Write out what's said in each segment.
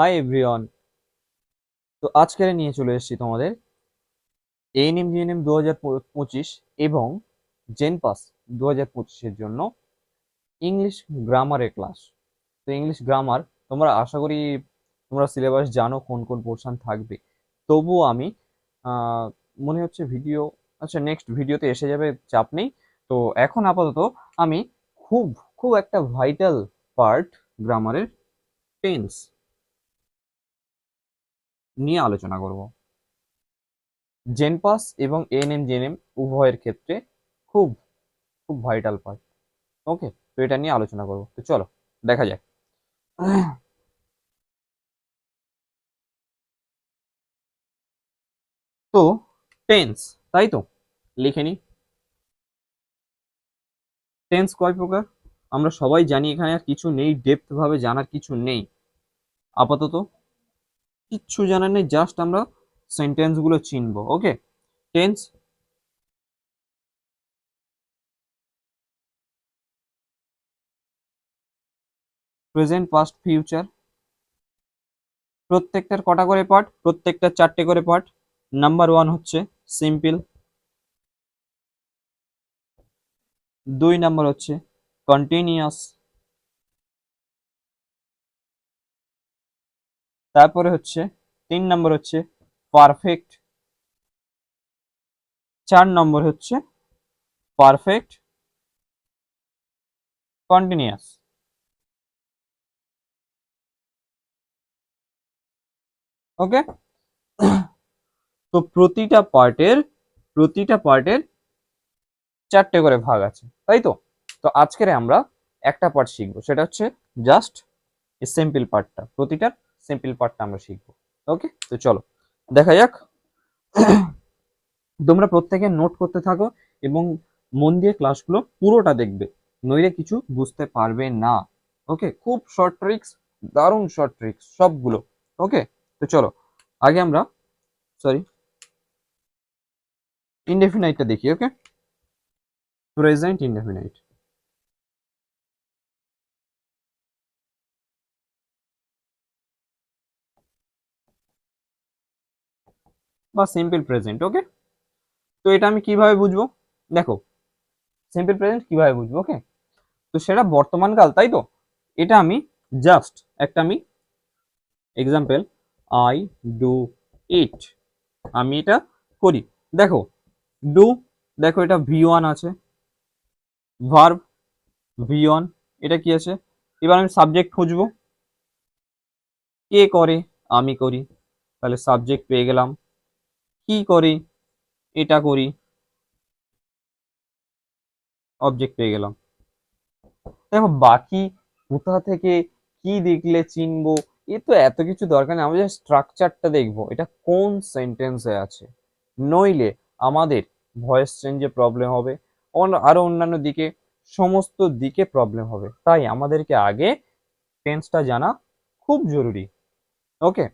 Hi everyone তো আজকে নিয়ে চলে এসেছি তোমাদের এএনএম জিএনএম দু হাজার পঁচিশ এবং জেন পাস দু হাজার পঁচিশের জন্য ইংলিশ গ্রামারের ক্লাস তো ইংলিশ গ্রামার তোমরা আশা করি তোমরা সিলেবাস জানো কোন কোন পোর্শন থাকবে। তবুও আমি মনে হচ্ছে ভিডিও আচ্ছা নেক্সট ভিডিওতে এসে যাবে, চাপ নেই। তো এখন আপাতত আমি খুব খুব একটা ভাইটাল পার্ট গ্রামারের টেন্স নিয়ে আলোচনা করব। জেনপাস এবং এন এএনএম জেএনএম উভয়ের ক্ষেত্রে খুব খুব ভাইটাল পার্ট ওকে তো এটা নিয়ে আলোচনা করব। তো চলো, দেখা যাক। তো টেন্স তাই তো? লিখে নি। টেন্স কয় প্রকার? আমরা সবাই জানি এখানে আর কিছু নেই ডেপথ ভাবে জানার কিছু নেই। আপাতত কিচ্ছু জানার নেই জাস্ট আমরা সেন্টেন্সগুলো চিনবো okay tense present past future প্রত্যেকটার কটা করে পার্ট প্রত্যেকটার চারটে করে পার্ট নাম্বার ওয়ান হচ্ছে সিম্পল দুই নাম্বার হচ্ছে কন্টিনিউয়াস তারপরে হচ্ছে তিন নম্বর হচ্ছে পারফেক্ট চার নম্বর হচ্ছে পারফেক্ট কন্টিনিউয়াস ওকে তো প্রতিটা পার্টের প্রতিটা পার্টের চারটে করে ভাগ আছে, তাই তো? তো আজকের আমরা একটা পার্ট শিখব, সেটা হচ্ছে জাস্ট সিম্পল পার্টটা প্রতিটার সিম্পল পার্টটা আমরা শিখব। ওকে তো চলো, দেখা যাক। তোমরা প্রত্যেকে নোট করতে থাকো এবং মন দিয়ে ক্লাসগুলো পুরোটা দেখবে, নইলে কিছু বুঝতে পারবে না। ওকে খুব শর্ট ট্রিক্স দারুণ শর্ট ট্রিক্স সবগুলো। ওকে তো চলো, আগে আমরা সরি ইনডেফিনাইটটা দেখি ওকে প্রেজেন্ট ইনডেফিনাইট বা সিম্পল প্রেজেন্ট ওকে তো এটা আমি কীভাবে বুঝব? দেখো সিম্পল প্রেজেন্ট কীভাবে বুঝব ওকে তো সেটা বর্তমান কাল, তাই তো? এটা আমি জাস্ট একটা আমি এক্সাম্পল আই ডু ইট আমি এটা করি। দেখো ডু দেখো এটা ভি ওয়ান আছে ভার্ব ভি ওয়ান এটা কি আছে? এবার আমি সাবজেক্ট খুঁজবো। কে করে? আমি করি। তাহলে সাবজেক্ট পেয়ে গেলাম। কি করি? এটা করি। অবজেক্ট পেয়ে গেলাম। দেখো, বাকি কোথা থেকে কি দেখলে চিনবো? এ তো এত কিছু দরকার নেই। আমরা স্ট্রাকচারটা দেখব। এটা কোন সেন্টেন্সে আছে? নইলে আমাদের ভয়েস চেঞ্জে প্রবলেম হবে। আরও অন্যান্য দিকে, সমস্ত দিকে প্রবলেম হবে। তাই আমাদেরকে আগে টেন্সটা জানা খুব জরুরি। ওকে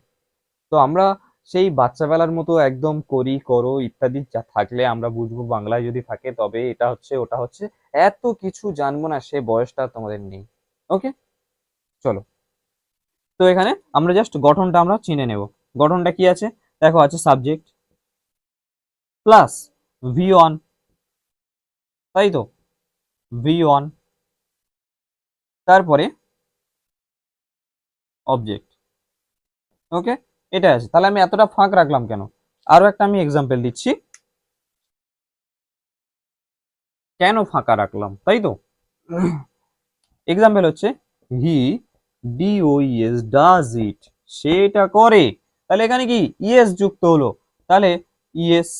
তো আমরা সেই বাচ্চাবেলার মতো একদম করি, করো ইত্যাদি যা থাকলে আমরা বুঝব বাংলায় যদি থাকে, তবে এটা হচ্ছে, ওটা হচ্ছে, এত কিছু জানব না, সে বয়সটা তোমাদের নেই। ওকে চলো। তো এখানে আমরা জাস্ট গঠনটা আমরা চিনে নেব। গঠনটা কি আছে? দেখো, আছে সাবজেক্ট প্লাস ভি ওয়ান তাই তো? ভি ওয়ান তারপরে অবজেক্ট ওকে এটা আছে। তাহলে আমি এতটা ফাঁক রাখলাম কেন? আরও একটা আমি এক্সাম্পল দিচ্ছি। কেন ফাঁকা রাখলাম? তাই তো? এক্সাম্পল হচ্ছে he D O E S does it সেটা করে। তাহলে এখানে কি? ইএস যুক্ত হলো। তাহলে ইএস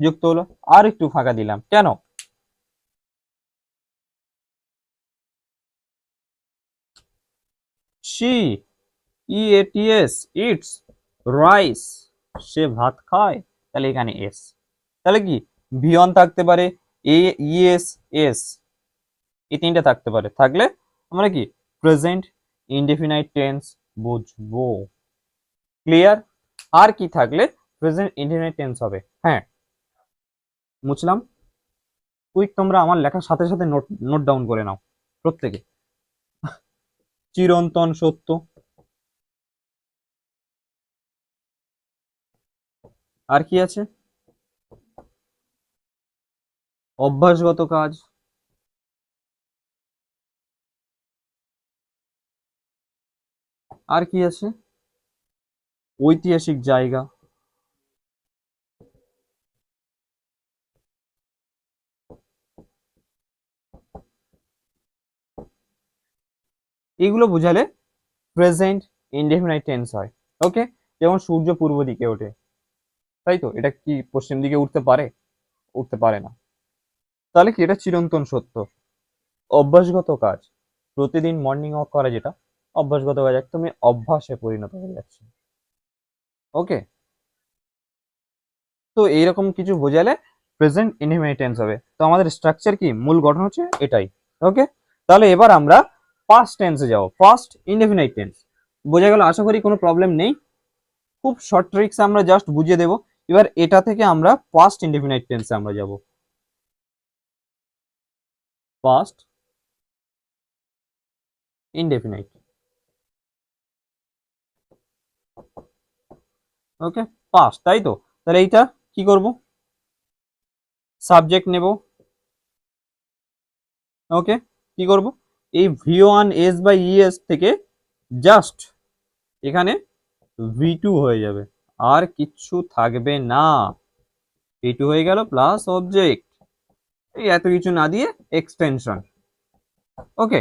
যুক্ত হলো। আর একটু ফাঁকা দিলাম। কেন? ই এ ইটস রাইস, সে ভাত খায়, তাহলে এখানে এস। তাহলে কি? ভিয়ন থাকতে পারে, এ, ইএস, এস। এই তিনটে থাকতে পারে। থাকলে আমরা কি? প্রেজেন্ট, ইনডেফিনাইট টেন্স বুঝব। ক্লিয়ার? আর কি থাকলে প্রেজেন্ট, ইনডেফিনাইট টেন্স হবে। হ্যাঁ। মুছলাম। কুইক, তোমরা আমার লেখার সাথে সাথে নোট নোট ডাউন করে নাও প্রত্যেকে। চিরন্তন সত্য। আর কি আছে? অভ্যাসগত কাজ। আর কি আছে? ঐতিহাসিক জায়গা। এগুলো বোঝালে প্রেজেন্ট ইনডেফিনাইট টেন্স হয়। ওকে যেমন সূর্য পূর্ব দিকে ওঠে। তাই তো? এটা কি পশ্চিম দিকে উঠতে পারে? উঠতে পারে না। তাহলে কি? এটা চিরন্তন সত্য। অভ্যাসগত কাজ। প্রতিদিন মর্নিং ওয়াক করা যেটা, অভ্যাসগত কাজ একদমই অভ্যাসে পরিণত হয়ে যাচ্ছে। ওকে তো এইরকম কিছু বোঝালে প্রেজেন্ট ইনডিফিনিট হবে। তো আমাদের স্ট্রাকচার কি? মূল গঠন হচ্ছে এটাই। ওকে তাহলে এবার আমরা পাস্ট টেন্সে যাব। ফার্স্ট ইনডেফিনাইট টেন্স বোঝা গেল? আশা করি কোনো প্রবলেম নেই। খুব শর্ট ট্রিক্স আমরা জাস্ট বুঝিয়ে দেব। এবার এটা থেকে আমরা পাস্ট ইনডেফিনাইট টেন্সে আমরা যাব। পাস্ট ইনডেফিনাইট ওকে পাস্ট তাই তো? তাহলে এইটা কি করব? সাবজেক্ট নেব। ওকে কি করব? এই V one S by E S থেকে জাস্ট এখানে ভি টু হয়ে যাবে। আর কিচ্ছু থাকবে না। ভি টু হয়ে গেল প্লাস অবজেক্ট এই এত কিছু না দিয়ে এক্সটেনশন ওকে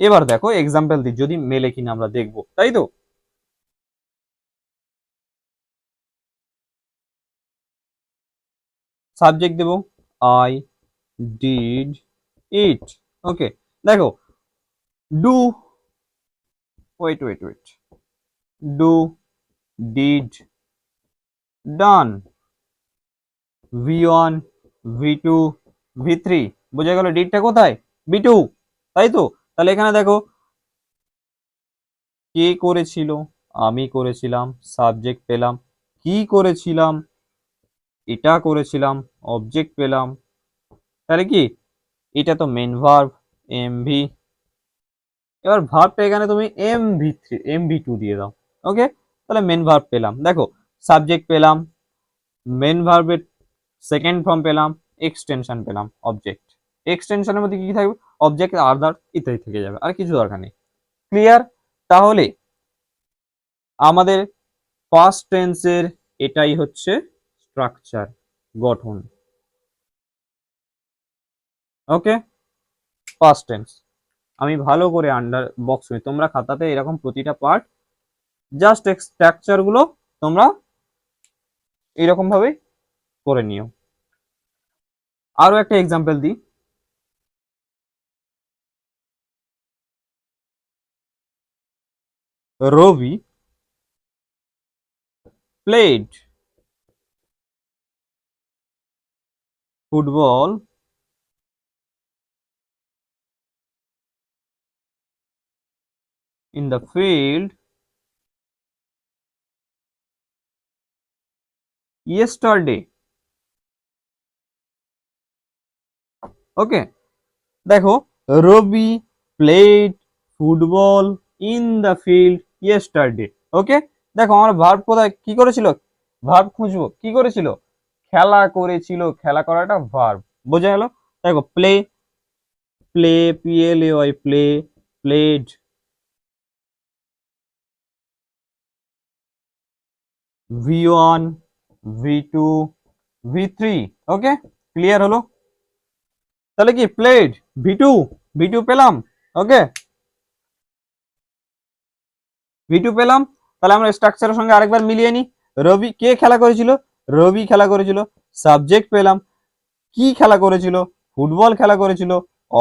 এবার দেখো এক্সাম্পল দিই যদি মেলে কিনা আমরা দেখব, তাই তো? সাবজেক্ট দেব আই ডিড ইট ওকে দেখো do wait wait wait V one V two V three বোঝা গেল ডিডটা কোথায়? ভি টু তাই তো? তাহলে এখানে দেখো, কে করেছিল? আমি করেছিলাম সাবজেক্ট পেলাম, কি করেছিলাম? এটা করেছিলাম অবজেক্ট পেলাম, তাহলে কি? এটা তো মেন ভার্ব এম ভি এবার ভার্বটা এখানে তুমি M V three M V two দিয়ে দাও। ওকে তাহলে মেন ভার্ব পেলাম। দেখো সাবজেক্ট পেলাম মেন ভার্বের সেকেন্ড ফর্ম পেলাম এক্সটেনশন পেলাম অবজেক্ট এক্সটেনশনের মধ্যে কি কি থাকবে? অবজেক্ট আদার ইত্যাদি থেকে যাবে, আর কিছু দরকার নেই। ক্লিয়ার তাহলে আমাদের ফার্স্ট টেন্সের এটাই হচ্ছে স্ট্রাকচার গঠন। ওকে ফার্স্ট টেন্স আমি ভালো করে আন্ডার বক্স তোমরা খাতাতে এরকম প্রতিটা পার্ট জাস্ট স্ট্রাকচারগুলো তোমরা এরকম ভাবে করে নিও। আরও একটা এক্সাম্পল দিই। রবি played football in the field yesterday. Okay দেখো, Rabi played football in the field yesterday okay দেখো, আমার ভার্ব কোথায়, কি করেছিল? ভার্ব খুঁজবো। কি করেছিল? খেলা করেছিল। খেলা করাটা ভার্ব বোঝা গেল? দেখো play play P L A Y play played V one V two V three okay clear হলো? তাহলে কি played V two V two পেলাম ওকে ভি টু পেলাম, তাহলে আমরা স্ট্রাকচারের সঙ্গে আরেকবার মিলিয়ে নিই। রবি, কে খেলা করেছিল? রবি খেলা করেছিল। সাবজেক্ট পেলাম। কি খেলা করেছিল? ফুটবল খেলা করেছিল।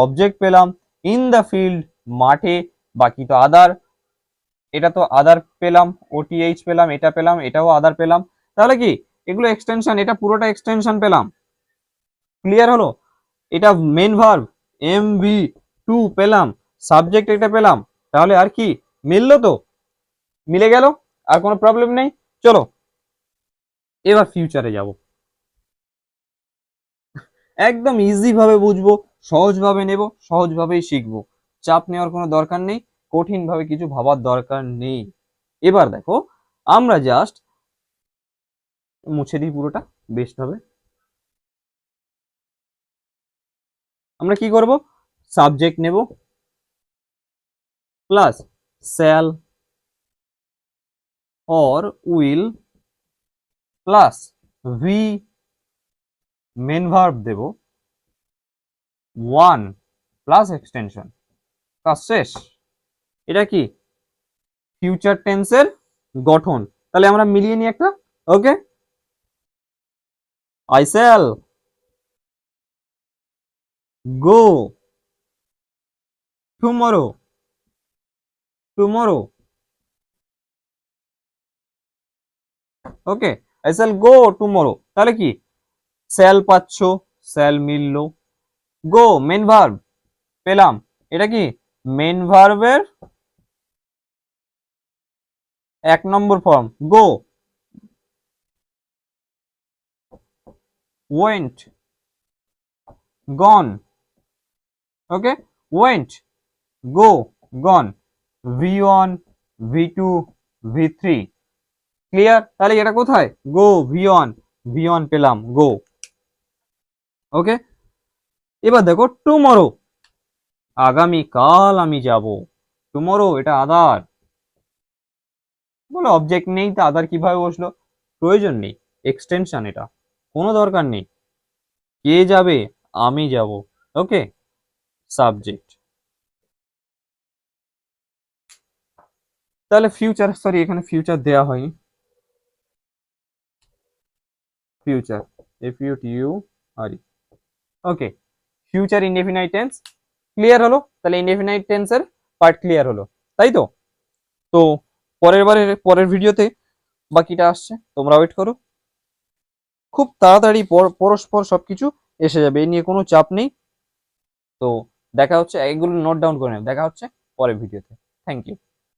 অবজেক্ট পেলাম। ইন দ্য ফিল্ড মাঠে, বাকি তো আদার এটা তো আদার পেলাম ওটিএইচ পেলাম, এটা পেলাম, এটাও আদার পেলাম। তাহলে কি? এগুলো এক্সটেনশন এটা পুরোটা এক্সটেনশন পেলাম। ক্লিয়ার হলো? এটা main verb M V two পেলাম সাবজেক্ট এটা পেলাম। তাহলে আর কি? মিললো তো? মিলে গেল? আর কোনো প্রবলেম নেই? চলো, এবার ফিউচারে যাব। একদম ইজি ভাবে বুঝব, সহজভাবে নেব, সহজভাবেই শিখব। চাপ নেওয়ার কোনো দরকার নেই কঠিন ভাবে কিছু ভাবার দরকার নেই। এবার দেখো, আমরা জাস্ট মুছে দিই পুরোটা বেস্ট হবে। আমরা কি করব? সাবজেক্ট নেব। Plus shall or will plus V main verb Dev. One plus extension কাজ শেষ। এটা কি? ফিউচার টেন্সের গঠন। তাহলে আমরা মিলিয়ে নিই একটা। Okay I shall go, tomorrow tomorrow. Okay I shall go, tomorrow. তাহলে কি? স্যাল পাচ্ছ স্যাল মিললো। গো মেন ভার্ব পেলাম। এটা কি? মেন ভার্বের এক নম্বর form go went gone okay went go gone V one V two V three clear তাহলে এটা কোথায়? গো ভি ওয়ান পেলাম গো ওকে এবার দেখো টুমরো আগামীকাল আমি যাব। টুমরো এটা আদার বলে অবজেক্ট নেই তা আদার কীভাবে বসল? প্রয়োজন নেই এক্সটেনশন এটা। দরকার নেই। কে যাবে, আমি যাব। ওকে? সাবজেক্ট। তাহলে ফিউচার সরি এখানে ফিউচার দেয়া হয়নি। Future F U T U R okay future indefinite tense clear হলো? তাহলে ইনডেফিনাইট টেন্সের পার্ট ক্লিয়ার হলো। তাই তো? তো পরের বারের, পরের ভিডিওতে বাকিটা আসছে। তোমরা ওয়েট করো। খুব তাড়াতাড়ি পর- পরস্পর সবকিছু এসে যাবে। এ নিয়ে কোনো চাপ নেই। তো দেখা হচ্ছে, এগুলো নোট ডাউন করে নেবে। দেখা হচ্ছে পরের ভিডিওতে থ্যাংক ইউ